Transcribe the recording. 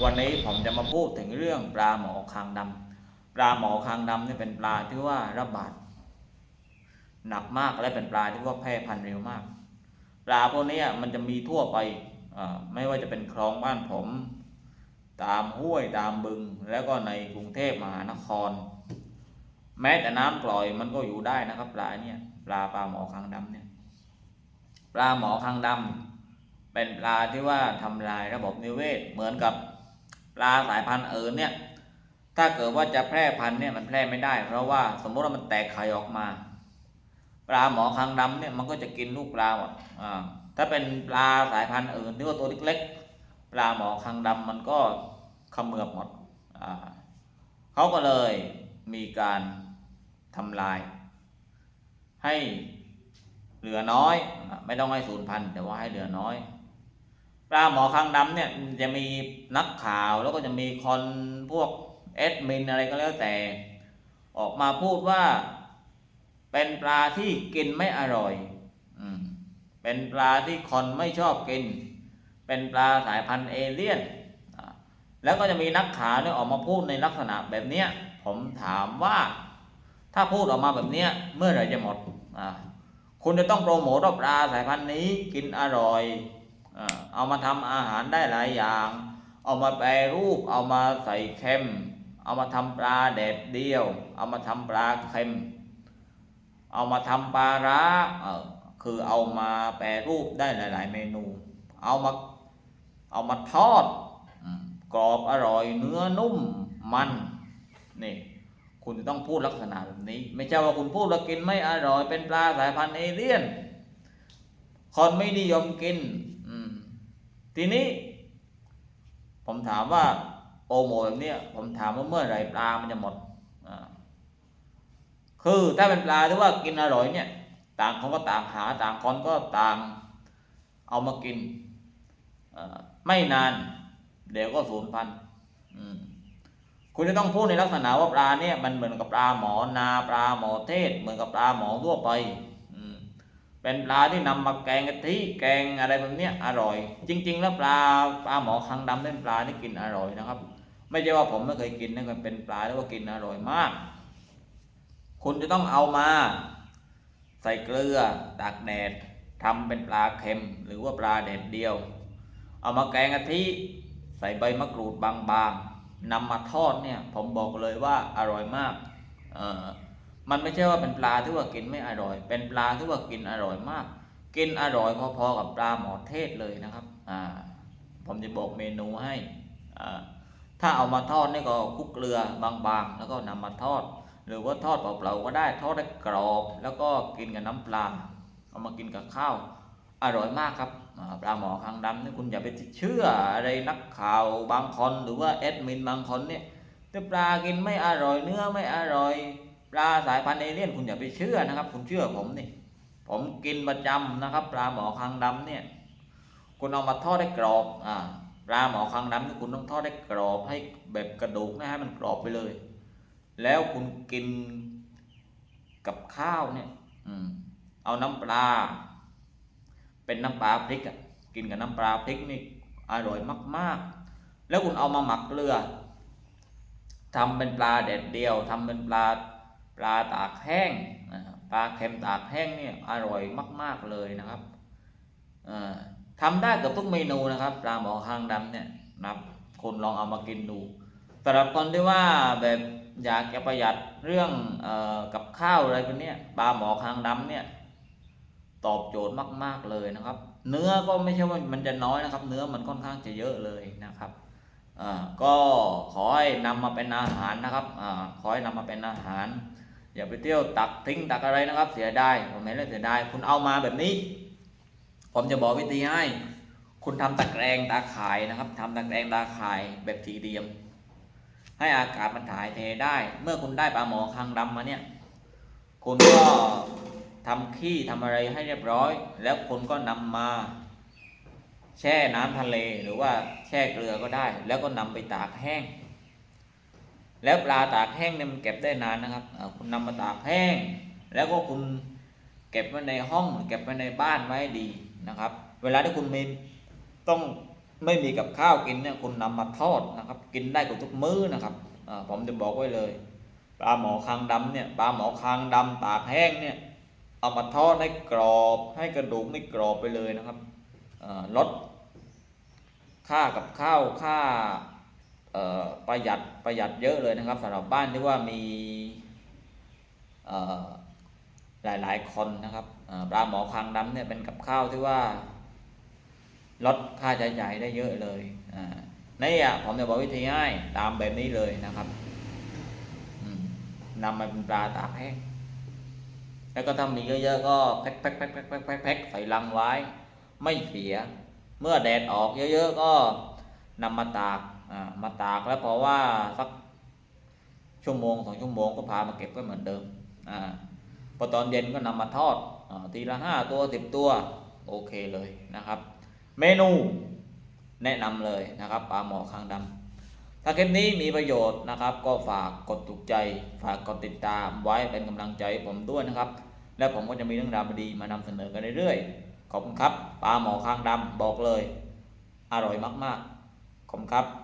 วันนี้ผมจะมาพูดถึงเรื่องปลาหมอคางดำปลาหมอคางดำเนี่ยเป็นปลาที่ว่าระบาดหนักมากและเป็นปลาที่ว่าแพร่พันธุ์เร็วมาก ปลาพวกนี้มันจะมีทั่วไปไม่ว่าจะเป็นคลองบ้านผม ตามห้วยตามบึง แล้วก็ในกรุงเทพมหานคร แม้แต่น้ำปล่อยมันก็อยู่ได้นะครับ ปลาเนี่ยปลาปลาหมอคางดำเนี่ยปลาหมอคางดำเป็นปลาที่ว่าทำลายระบบนิเวศเหมือนกับ ปลาสายพันธุ์อื่นเนี่ยถ้าเกิดว่าจะแพร่พันธุ์เนี่ยมันแพร่ไม่ได้ เพราะว่าสมมติว่ามันแตกไข่ออกมา ปลาหมอคางดำเนี่ยมันก็จะกินลูกปลาหมดอ่าถ้าเป็นปลาสายพันธุ์อื่นที่ว่าตัวเล็กๆปลาหมอคางดำมันก็ขมือบหมดอ่าเขาก็เลยมีการทำลาย ให้เหลือน้อย ไม่ต้องให้ศูนย์พันธุ์แต่ว่าให้เหลือน้อย ปลาหมอคางดำเนี่ยจะมีนักข่าวแล้วก็จะมีคนพวกเอดมินอะไรก็แล้วแต่ ออกมาพูดว่า เป็นปลาที่กินไม่อร่อยอเป็นปลาที่คนไม่ชอบกิน เป็นปลาสายพันธุ์เอเลี่ยน แล้วก็จะมีนักข่าวเนี่ยออกมาพูดในลักษณะแบบเนี้ยผมถามว่าถ้าพูดออกมาแบบเนี้ยเมื่อไหร่จะหมด คุณจะต้องโปรโมทว่าปลาสายพันธุ์นี้กินอร่อย เอามาทำอาหารได้หลายอย่าง เอามาแปรรูป เอามาใส่เค็ม เอามาทำปลาแดดเดียว เอามาทำปลาเค็ม เอามาทำปลาร้าคือเอามาแปรรูปได้หลาย ๆ เมนู เอามาเอามาทอดกรอบอร่อยเนื้อนุ่มมันนี่คุณจะต้องพูดลักษณะแบบนี้ ไม่ใช่ว่าคุณพูดแล้วกินไม่อร่อยเป็นปลาสายพันธุ์เอเลี่ยน คนไม่นิยมกิน ทีนี้ ผมถามว่าโปรโมแบบนี้ผมถามว่าเมื่อไหร่ปลามันจะหมดคือถ้าเป็นปลาที่ว่ากินอร่อยเนี่ย ต่างคนก็ต่างหาต่างคนก็ต่างเอามากินไม่นาน เดี๋ยวก็สูญพันธุ์คุณจะต้องพูดในลักษณะว่าปลาเนี่ยมันเหมือนกับปลาหมอนาปลาหมอเทศ เหมือนกับปลาหมอทั่วไป เป็นปลาที่นำมาแกงกะทิแกงอะไรแบบนี้อร่อย จริง ๆ แล้วปลาปลาหมอคางดำเป็นปลาที่กินอร่อยนะครับ ไม่ใช่ว่าผมไม่เคยกินนะมันเป็นปลาที่ว่ากินอร่อยมาก คุณจะต้องเอามา ใส่เกลือตากแดดทำเป็นปลาเค็ม หรือว่าปลาแดดเดียว เอามาแกงกะทิใส่ใบมะกรูดบางๆนำมาทอดเนี่ยผมบอกเลยว่าอร่อยมากเออ มันไม่ใช่ว่าเป็นปลาที่ว่ากินไม่อร่อย เป็นปลาที่ว่ากินอร่อยมาก กินอร่อยพอๆกับปลาหมอเทศเลยนะครับ อ่า ผมจะบอกเมนูให้ อ่า ถ้าเอามาทอดนี่ก็คลุกเกลือบางๆ แล้วก็นำมาทอด หรือว่าทอดเปล่าๆก็ได้ ทอดให้กรอบ แล้วก็กินกับน้ำปลา เอามากินกับข้าว อร่อยมากครับ ปลาหมอคางดำนี่คุณอย่าไปเชื่ออะไรนักข่าวบางคนหรือว่าแอดมินบางคนเนี่ยแต่ปลากินไม่อร่อยเนื้อไม่อร่อย ปลาสายพันธุ์เอเลี่ยนคุณอย่าไปเชื่อนะครับ คุณเชื่อผมนี่ ผมกินประจำนะครับ ปลาหมอคางดำเนี่ย คุณเอามาทอดให้กรอบอ่าปลาหมอคางดำนี่คุณต้องทอดให้กรอบให้แบบกระดูกนะฮะมันกรอบไปเลย แล้วคุณกินกับข้าวเนี่ย อืม เอาน้ำปลา เป็นน้ำปลาพริกอะกินกับน้ำปลาพริกนี่อร่อยมาก ๆ แล้วคุณเอามาหมักเกลือทำเป็นปลาแดดเดียวทำเป็นปลา ปลาตากแห้งปลาเค็มตากแห้งเนี่ยอร่อยมาก ๆเลยนะครับอ่าทำได้เกับทุกเมนูนะครับปลาหมอคางดำเนี่ยนะครับคุณลองเอามากินดูสำหรับคนที่ว่าแบบอยากจะประหยัดเรื่องออกับข้าวอะไรพวกเนี้ยปลาหมอคางดำเนี่ยตอบโจทย์มาก ๆเลยนะครับ เนื้อก็ไม่ใช่ว่ามันจะน้อยนะครับ เนื้อมันค่อนข้างจะเยอะเลยนะครับก็ขอให้นำมาเป็นอาหารนะครับอขอให้นำมาเป็นอาหาร อย่าไปเที่ยวตักทิ้งตักอะไรนะครับ เสียดายผมเห็นแล้วเสียดายคุณเอามาแบบนี้ ผมจะบอกวิธีให้ คุณทำตะแกรงตาข่ายนะครับทำตะแกรงตาข่ายแบบสี่เหลี่ยม ให้อากาศมันถ่ายเทได้ เมื่อคุณได้ปลาหมอคางดำมาเนี่ย คุณก็ทำขี้ทำอะไรให้เรียบร้อย แล้วคุณก็นำมาแช่น้ำทะเลหรือว่าแช่เกลือก็ได้ แล้วก็นำไปตากแห้ง แล้วปลาตากแห้งเนี่ยมันเก็บได้นานนะครับคุณนำมาตากแห้ง แล้วก็คุณเก็บไว้ในห้องเก็บไว้ในบ้านไว้ดีนะครับ เวลาที่คุณมีต้องไม่มีกับข้าวกินเนี่ยคุณนำมาทอดนะครับ กินได้กับทุกมื้อนะครับผมจะบอกไว้เลยปลาหมอคางดำเนี่ยปลาหมอคางดำตากแห้งเนี่ยเอามาทอดให้กรอบให้กระดูกไม่กรอบไปเลยนะครับลดค่ากับข้าวค่า ประหยัดประหยัดเยอะเลยนะครับสำหรับบ้านที่ว่ามีเอ่อหลายคนนะครับอ่าปลาหมอคางดำเนี่ยเป็นกับข้าวที่ว่าลดค่าใช้จ่ายได้เยอะเลยนี่อะผมจะบอกวิธีง่ายตามแบบนี้เลยนะครับนำมาเป็นปลาตากแห้งแล้วก็ถ้ามีเยอะๆก็แพ็คแพ็คแพ็คแพ็คแพ็คแพ็คแพ็คใส่ลังไว้ ไม่เสีย เมื่อแดดออกเยอะๆก็ นำมาตากมาตากแล้วพอว่าสักชั่วโมงสองชั่วโมงก็พามาเก็บก็เหมือนเดิมอพอตอนเย็นก็นำมาทอดอทีละห้าตัวสิบตัวโอเคเลยนะครับ เมนูแนะนำเลยนะครับปลาหมอคางดำถ้าคลิปนี้มีประโยชน์นะครับ ก็ฝากกดถูกใจ ฝากกดติดตามไว้เป็นกำลังใจผมด้วยนะครับ และผมก็จะมีเรื่องราวดีๆมานำเสนอกันเรื่อยๆขอบคุณครับปลาหมอคางดำบอกเลย อร่อยมากๆ ขอบคุณครับ